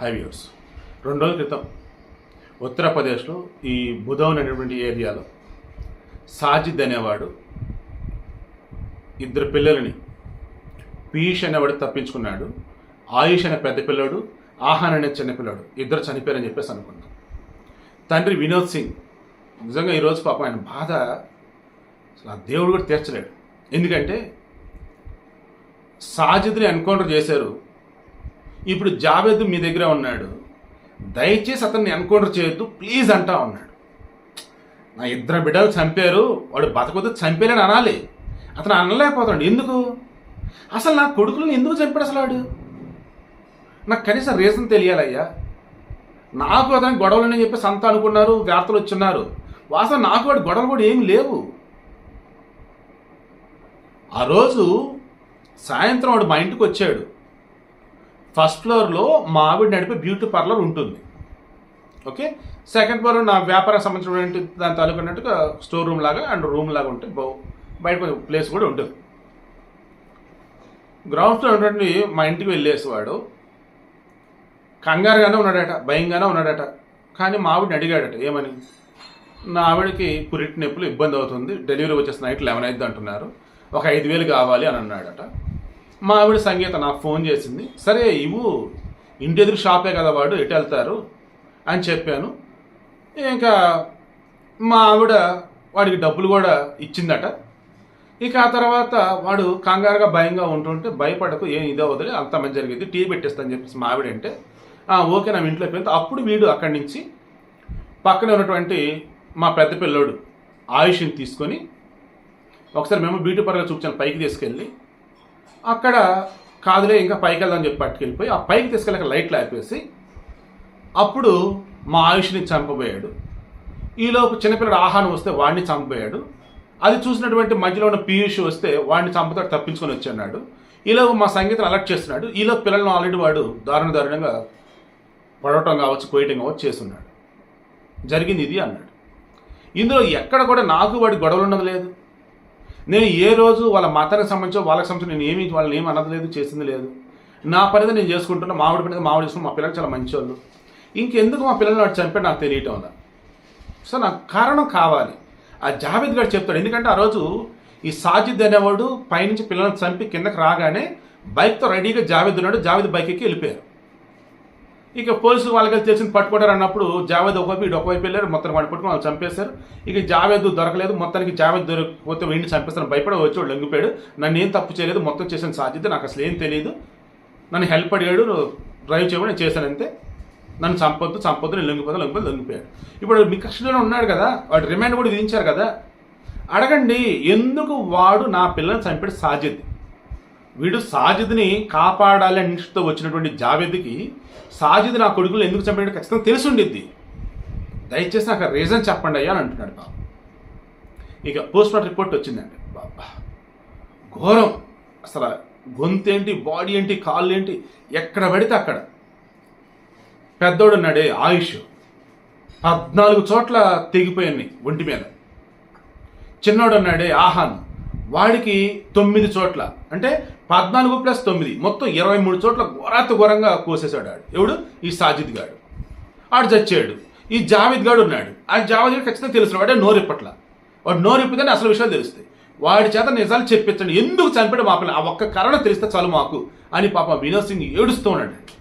హైవ్యూర్స్ రెండు రోజుల క్రితం ఉత్తరప్రదేశ్లో ఈ బుధవన్ అనేటువంటి ఏరియాలో సాజిద్ అనేవాడు ఇద్దరు పిల్లలని పీయూష్ అనేవాడు తప్పించుకున్నాడు ఆయుష్ అనే పెద్ద పిల్లోడు ఆహాన్ అనే చిన్న పిల్లోడు. ఇద్దరు చనిపోయారని చెప్పేసి అనుకున్నాం తండ్రి వినోద్ సింగ్ నిజంగా ఈరోజు పాపం ఆయన బాధ అసలు ఆ దేవుడు కూడా తీర్చలేడు. ఎందుకంటే సాజిద్ని ఎన్కౌంటర్ చేశారు ఇప్పుడు జావేద్ మీ దగ్గరే ఉన్నాడు. దయచేసి అతన్ని ఎన్కౌంటర్ చేయొద్దు ప్లీజ్ అంటా ఉన్నాడు. నా ఇద్దరు బిడ్డలు చంపారు వాడు బతకొద్దు చంపేలేని అనాలి. అతను అనలేకపోతాడు ఎందుకు? అసలు నా కొడుకులను ఎందుకు చంపాడు అసలు వాడు? నాకు కనీసం రీజన్ తెలియాలయ్యా. నాకు అతనికి గొడవలు అని చెప్పేసి అంతా అనుకున్నారు వార్తలు వచ్చిన్నారు. వాస్తవం నాకు వాడి గొడవలు కూడా ఏమి లేవు. ఆ రోజు సాయంత్రం వాడు మా ఇంటికి వచ్చాడు. ఫస్ట్ ఫ్లోర్లో మా ఆవిడ నడిపే బ్యూటీ పార్లర్ ఉంటుంది. ఓకే? సెకండ్ ఫ్లోర్ నా వ్యాపారం సంబంధించినటువంటి దాని తాలూకున్నట్టుగా స్టోర్ రూమ్ లాగా అండ్ రూమ్ లాగా ఉంటే బయట కొంచెం ప్లేస్ కూడా ఉంటుంది. గ్రౌండ్ ఫ్లోర్ ఉన్నటువంటి మా ఇంటికి వెళ్ళేసేవాడు. కంగారుగానే ఉన్నాడట భయంగానే ఉన్నాడట. కానీ మా ఆవిడని అడిగాడట ఏమని? నా ఆవిడకి పురిటి నొప్పులు ఇబ్బంది అవుతుంది డెలివరీ వచ్చేసి నైట్ లెవెన్ అవుతుంది అంటున్నారు. ఒక ఐదు వేలు కావాలి అని అన్నాడట. మా ఆవిడ సంగీత నాకు ఫోన్ చేసింది. సరే ఇవ్వు. ఇంటి ఎదురు షాపే కదా వాడు ఎటు వెళ్తారు? అని చెప్పాను. ఇంకా మా ఆవిడ వాడికి డబ్బులు కూడా ఇచ్చిందట. ఇక ఆ తర్వాత వాడు కంగారుగా భయంగా ఉంటుంటే భయపడకు ఏం ఇదో వదిలే అంత మంచి జరిగింది టీ పెట్టేస్తాను చెప్పేసి మా ఆవిడ అంటే ఓకే నా ఇంట్లో వెళ్తే అప్పుడు వీడు అక్కడి నుంచి పక్కనే ఉన్నటువంటి మా పెద్ద పిల్లోడు ఆయుష్ని తీసుకొని ఒకసారి మేము బ్యూటీ పార్లర్ చూపించాను పైకి తీసుకెళ్ళి అక్కడ కాదులే ఇంకా పైకి వెళ్దాం చెప్పి పట్టుకెళ్ళిపోయి ఆ పైకి తీసుకెళ్ళక లైట్లు ఆపేసి అప్పుడు మా ఆయుష్ని చంపబోయాడు. ఈలోపు చిన్నపిల్లడు ఆహారం వస్తే వాడిని చంపబోయాడు. అది చూసినటువంటి మధ్యలో ఉన్న పీయూష్ వస్తే వాడిని చంపుతాడు తప్పించుకొని వచ్చాడు ఈలోపు మా సంగీతం అలర్ట్ చేస్తున్నాడు. ఈలో పిల్లలను ఆల్రెడీ వాడు దారుణ దారుణంగా పడవటం కావచ్చు కోయటం కావచ్చు చేస్తున్నాడు. జరిగింది ఇది అన్నాడు. ఇందులో ఎక్కడ కూడా నాకు వాడి గొడవలు ఉండదు లేదు. నేను ఏ రోజు వాళ్ళ మతానికి సంబంధించి వాళ్ళకి సంబంధించి నేను ఏమి వాళ్ళని ఏమి అనదలేదు చేసింది లేదు. నా పనిది నేను చేసుకుంటున్నా మామిడి పనిది మామిడి చేసుకుని మా పిల్లలు చాలా మంచివాళ్ళు ఇంకెందుకు మా పిల్లలు వాడు చంపాడు నాకు తెలియటం ఉందా సో నాకు కారణం కావాలి. ఆ జావేద్ గారు చెప్తాడు ఎందుకంటే ఆ రోజు ఈ సాజిద్ అనేవాడు పైనుంచి పిల్లల్ని చంపి కిందకి రాగానే బైక్తో రెడీగా జావేద్ ఉన్నాడు జావేద్ బైక్ ఎక్కి వెళ్ళిపోయారు. ఇక పోలీసులు వాళ్ళకి తెలిసింది పట్టుకుంటారు అన్నప్పుడు జావేద్ ఒకవైపు ఇటు ఒకవైపు వెళ్ళారు మొత్తం వాడిని పట్టుకుని వాళ్ళు చంపేశారు. ఇక జావేద్ దొరకలేదు మొత్తానికి జావేద్ దొరకకపోతే వీడిని చంపేస్తాను భయపడి వచ్చి వాడు లొంగిపోయాడు. నన్ను ఏం తప్పు చేయలేదు మొత్తం చేసిన సాధ్యత నాకు అసలు ఏం తెలియదు నన్ను హెల్ప్ అడిగాడు డ్రైవ్ చేయమని నేను చేశాను అంతే. నన్ను చంపొద్దు చంపొద్దు నేను లొంగిపోతా లొంగిపోతే లొంగిపోయాడు. ఇప్పుడు మీ కష్టంలోనే ఉన్నాడు కదా వాడు రిమాండ్ కూడా విధించారు కదా. అడగండి ఎందుకు వాడు నా పిల్లల్ని చంపేట సాజిద్ వీడు సాజిద్ని కాపాడాలి అని నిష్ఠతో వచ్చినటువంటి జావేద్కి సాజిద్ నా కొడుకులు ఎందుకు చంపాడు ఖచ్చితంగా తెలిసి ఉండిద్ది దయచేసి నాకు రీజన్ చెప్పండి అయ్యా అని అంటున్నాడు బాబు. ఇక పోస్ట్ మార్టం రిపోర్ట్ వచ్చిందండి బాబా. ఘోరం. అసలు గొంతేంటి బాడీ ఏంటి కాళ్ళు ఏంటి ఎక్కడ పడితే అక్కడ. పెద్దోడున్నాడే ఆయుష్. పద్నాలుగు చోట్ల తెగిపోయాయి ఒంటి మీద. చిన్నోడున్నాడే ఆహాన్ వాడికి తొమ్మిది చోట్ల. అంటే పద్నాలుగు ప్లస్ తొమ్మిది మొత్తం ఇరవై మూడు చోట్ల ఘోరాత ఘోరంగా కోసేశాడు ఆడు. ఎవడు? ఈ సాజిద్ గాడు. ఆడు చచ్చాడు. ఈ జావేద్ గాడు ఉన్నాడు. ఆ జావేద్ గారు ఖచ్చితంగా తెలుసు వాడే నోరిప్పట్ల వాడు నోరిప్పితేనే అసలు విషయాలు తెలుస్తాయి. వాడి చేత నిజాలు చెప్పించండి. ఎందుకు చనిపోయాడు మా పిల్ల? ఆ ఒక్క కారణం తెలిస్తే చాలు మాకు. అని పాప వినోద్ సింగ్ ఏడుస్తూ ఉన్నాడు.